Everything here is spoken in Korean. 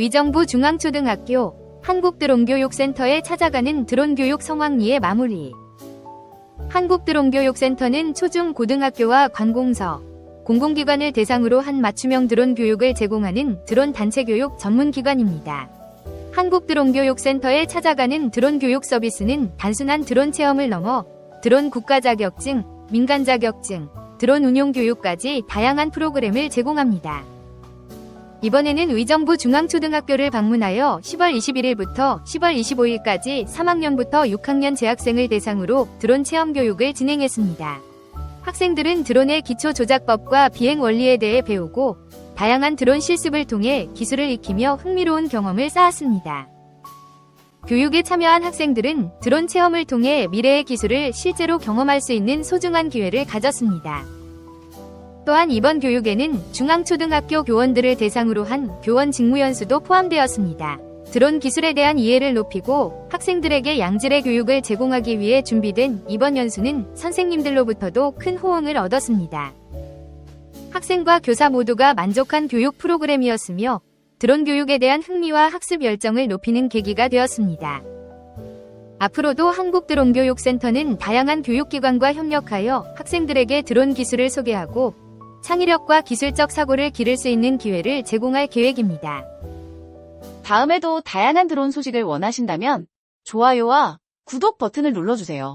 위정부 중앙초등학교 한국드론교육센터에 찾아가는 드론교육 성황리의 마무리. 한국드론교육센터는 초중 고등학교와 관공서, 공공기관을 대상으로 한 맞춤형 드론 교육을 제공하는 드론 단체 교육 전문 기관입니다. 한국드론교육센터에 찾아가는 드론 교육 서비스는 단순한 드론 체험을 넘어 드론 국가 자격증, 민간 자격증, 드론 운용 교육까지 다양한 프로그램을 제공합니다. 이번에는 의정부 중앙초등학교를 방문하여 10월 21일부터 10월 25일까지 3학년부터 6학년 재학생을 대상으로 드론 체험 교육을 진행했습니다. 학생들은 드론의 기초 조작법과 비행 원리에 대해 배우고 다양한 드론 실습을 통해 기술을 익히며 흥미로운 경험을 쌓았습니다. 교육에 참여한 학생들은 드론 체험을 통해 미래의 기술을 실제로 경험할 수 있는 소중한 기회를 가졌습니다. 또한 이번 교육에는 중앙초등학교 교원들을 대상으로 한 교원 직무연수도 포함되었습니다. 드론 기술에 대한 이해를 높이고 학생들에게 양질의 교육을 제공하기 위해 준비된 이번 연수는 선생님들로부터도 큰 호응을 얻었습니다. 학생과 교사 모두가 만족한 교육 프로그램이었으며 드론 교육에 대한 흥미와 학습 열정을 높이는 계기가 되었습니다. 앞으로도 한국드론교육센터는 다양한 교육기관과 협력하여 학생들에게 드론 기술을 소개하고 창의력과 기술적 사고를 기를 수 있는 기회를 제공할 계획입니다. 다음에도 다양한 드론 소식을 원하신다면 좋아요와 구독 버튼을 눌러주세요.